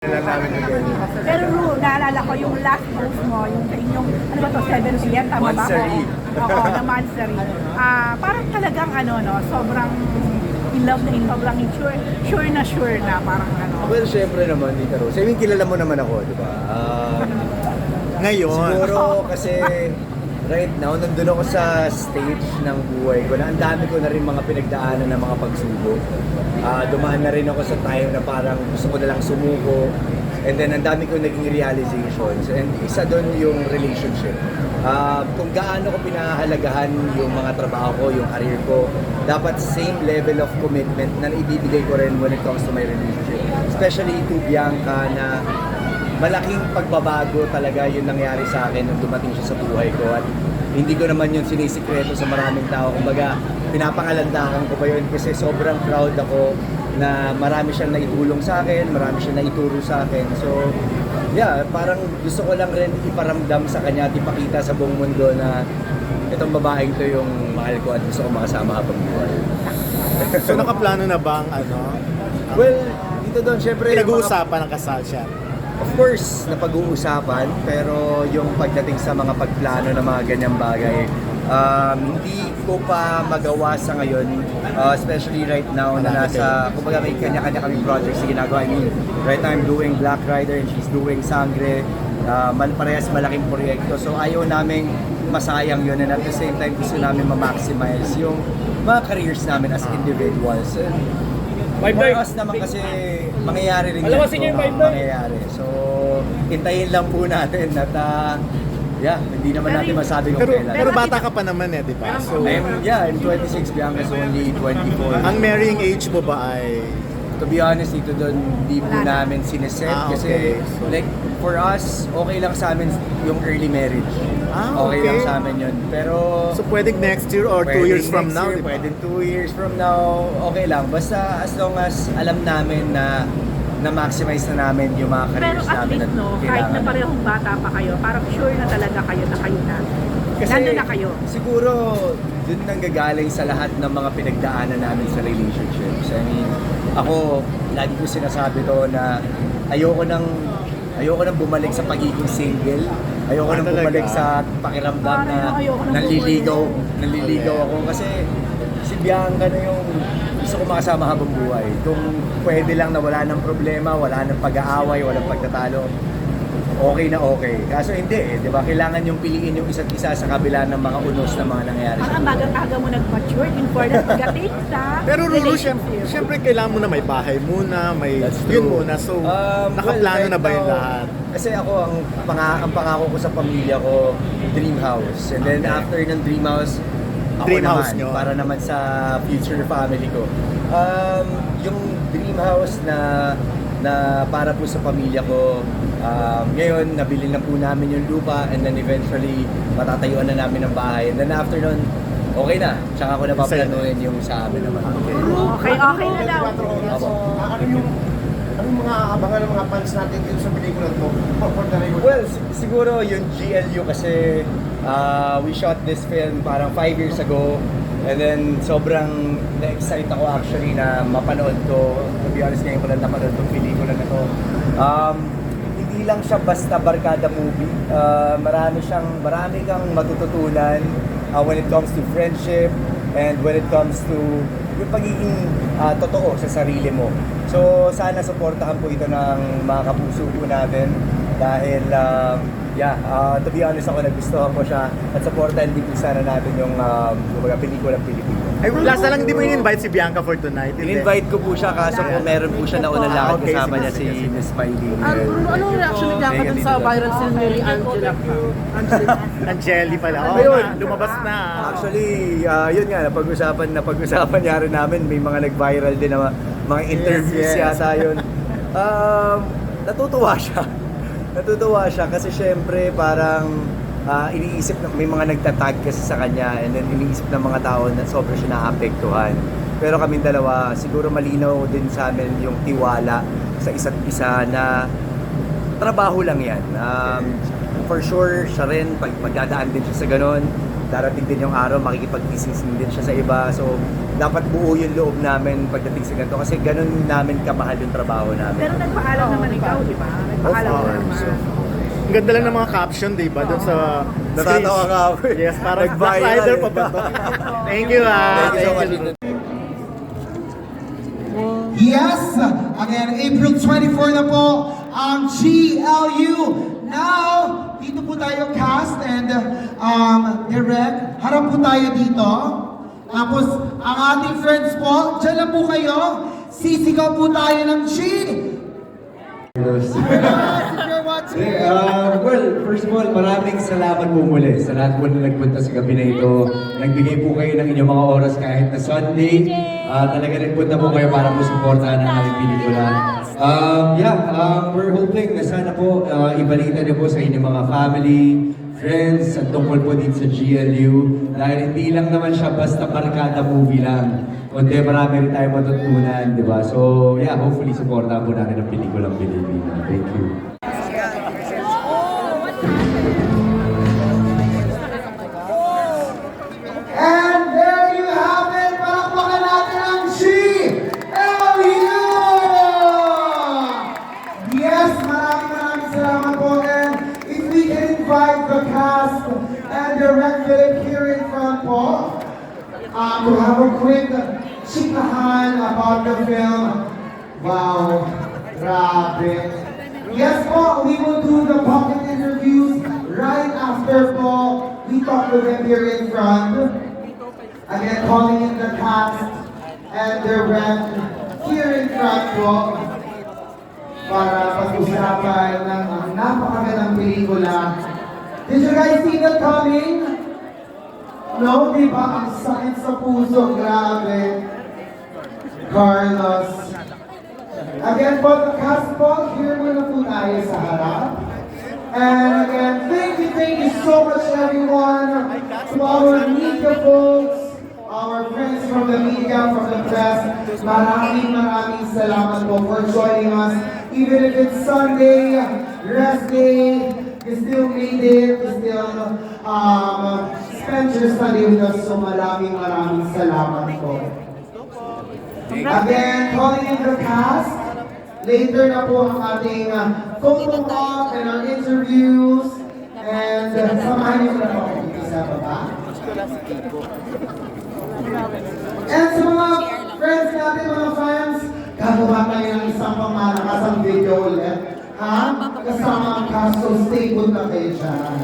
Pero Ru, naalala ko yung last post mo, yung sa inyong, ano ba to, 7 p.m. Tama ba? Monstery. Oo, Oo, na Monstery. Ah, parang talagang ano, no, sobrang in love na in love lang, sure, sure na sure na, parang ano. Well, syempre naman, Tita Rose. I mean, kilala mo naman ako, di ba? Um, Ngayon, siguro kasi right now, nandun ako sa stage ng buhay ko na ang dami ko na rin mga pinagdaanan ng mga pagsubok. Ah, dumaan na rin ako sa time na parang gusto ko na lang sumuko. And then, ang dami ko naging realizations. And isa doon yung relationship. Ah, kung gaano ko pinahalagahan yung mga trabaho ko, yung career ko, dapat same level of commitment na ibibigay ko rin when it comes to my relationship. Especially to Bianca na malaking pagbabago talaga yung nangyari sa akin nung dumating siya sa buhay ko at hindi ko naman yun sinisikreto sa maraming tao. Kumbaga, pinapangalandakan ko pa yun kasi sobrang proud ako na marami siyang naitulong sa akin, marami siyang naituro sa akin. So, yeah, parang gusto ko lang rin iparamdam sa kanya at ipakita sa buong mundo na itong babaeng to yung mahal ko at gusto ko makasama habang buhay. so nakaplano na bang ano? Well, dito doon, syempre... Pinag-uusapan ng kasal siya. Of course, napag-uusapan, pero yung pagdating sa mga pagplano ng mga ganyang bagay, um, hindi ko pa magawa sa ngayon, uh, especially right now na nasa, kumbaga may kanya-kanya kami projects na ginagawa. I mean, right now I'm doing Black Rider and she's doing Sangre, uh, mal parehas malaking proyekto. So ayaw naming masayang yun and at the same time gusto namin ma-maximize yung mga careers namin as individuals. And Five For us naman kasi mangyayari rin Alam mo, yan. sino yung Five Dark? mangyayari. So, hintayin lang po natin at ah, yeah, hindi naman natin masabi kung Pero, kailan. pero bata ka pa naman eh, di ba? So, I'm, yeah, I'm 26, Bianca's only 24. ang marrying age mo ba ay... to be honest, dito doon, hindi po Wala na. namin sineset Ah, kasi okay. like for us, okay lang sa amin yung early marriage. Ah, okay. okay. lang sa amin yun. Pero So pwedeng next year or two Pwedeng years from next now, year, di ba? Pwede two years from now, okay lang. Basta as long as alam namin na na-maximize na namin yung mga Pero careers at namin least, no, kahit na parehong bata pa kayo, parang sure na talaga kayo na kayo na. Nandun na kayo. Siguro, dun nang gagaling sa lahat ng mga pinagdaanan namin sa relationships. I mean, ako, lagi ko sinasabi to na ayoko nang ayoko nang bumalik sa pagiging single. Ayoko Ah, nang bumalik sa pakiramdam na nang nanliligaw, nanliligaw ako kasi si Bianca na yung gusto ko makasama habang buhay. Kung pwede lang na wala ng problema, wala ng pag-aaway, walang pagtatalo, okay na okay. Kaso hindi eh, di ba? Kailangan yung piliin yung isa't isa sa kabila ng mga unos na mga nangyayari Parang bagang-aga mo nag-mature in fairness pagdating sa Pero Ruru, syempre, syempre kailangan mo na may bahay muna, may That's yun true. muna. So, Um, nakaplano well, na ba yung now, lahat? Kasi ako, ang, panga, ang pangako ko sa pamilya ko, dream house. And then Okay. after ng dream house, ako Dream naman, house nyo? para naman sa future family ko. Um, yung dream house na na para po sa pamilya ko, um, ngayon, nabili na po namin yung lupa and then eventually, matatayuan na namin ng bahay. And then after nun, okay na. Tsaka ko na paplanuhin yung sa amin naman. Okay, okay na daw. Opo. ano yung anong mga abangan ng mga fans natin dito sa pelikula to for, for the record? Well, si- siguro yung GLU kasi uh, we shot this film parang 5 years ago and then sobrang na-excite ako actually na mapanood to. To be honest, ngayon ko lang napanood tong pelikula na to. Um, hindi lang siya basta barkada movie. Uh, marami siyang, marami kang matututunan uh, when it comes to friendship and when it comes to yung pagiging ah, totoo sa sarili mo. So sana suportahan po ito ng mga kapuso po natin dahil um, yeah, ah, to be honest ako nagustuhan ko siya at supportahan din po sana natin yung um, kumbaga pelikulang Pilipino. Ay, last na lang, hindi mo in-invite si Bianca for tonight. hindi? In-invite ko po siya kaso po meron po siya naunang lakad Okay, kasama sige, niya si sige. Miss Miley. Ano, anong reaction ni Bianca dun sa viral scene ni Angela? Angeli pala. Oo Ayun. lumabas na. Actually, ah, yun nga, napag-usapan, napag-usapan niya rin namin, may mga nag-viral din na mga, mga interviews Yes, yes. yata yun. Um, natutuwa siya. Natutuwa siya kasi syempre parang ah, iniisip na may mga nagtatag kasi sa kanya and then iniisip ng mga tao na sobrang siya naapektuhan. Pero kaming dalawa, siguro malinaw din sa amin yung tiwala sa isa't isa na trabaho lang yan. Um, for sure, siya rin, pag magdadaan din siya sa ganon. Darating din yung araw, makikipag-kissing din siya sa iba. So, dapat buo yung loob namin pagdating sa ganito kasi ganun namin kamahal yung trabaho namin. Pero nagpaalam naman ikaw, di ba? Nagpaalam Of ka course. naman. Ang ganda lang ng mga caption, di ba? Doon sa Natatawa nga ako eh. Yes, parang Black Nag-viral Rider eh. pa ba to? Thank you, ah. Thank you so much. Yes! Again, April 24 na po ang GLU. Now, dito po tayo cast and um, direct. Harap po tayo dito. Tapos, ang ating friends po, dyan lang po kayo. Sisigaw po tayo ng G! Uh, well, first of all, maraming salamat po muli sa lahat po na nagpunta sa gabi na ito. Nagbigay po kayo ng inyong mga oras kahit na Sunday. Uh, talaga nagpunta po kayo para po supportahan ang aming pelikula. Um, yeah, um, we're hoping na sana po uh, ibalita niyo po sa inyong mga family, friends, at tungkol po dito sa GLU. Dahil hindi lang naman siya basta barkada movie lang. Kundi marami rin tayo matutunan, di ba? So, yeah, hopefully supportahan po natin ang pelikulang Pilipino. Thank you. Um, to have a quick chikahan about the film. Wow, grabe. Yes po, we will do the pocket interviews right after po. We talk to them here in front. Again, calling in the cast and direct here in front po para pag-usapan ng ang napakagandang pelikula. Did you guys see that coming? No, di ba? Ang sakit sa puso, grabe. Carlos. Again po, the cast po, here muna po tayo sa harap. And again, thank you, thank you so much everyone. To our media folks, our friends from the media, from the press, maraming maraming salamat po for joining us. Even if it's Sunday, rest day, you still made it, you still um, spent your Sunday with us. So maraming maraming salamat po. Again, calling in the cast. Later na po ang ating uh, photo walk and our interviews. And uh, samahan niyo na po dito sa baba. And sa mga friends natin, mga fans, gagawa tayo ng isang pangmalakasang video ulit. Ha? Kasama ang cast, so stay put na kayo dyan.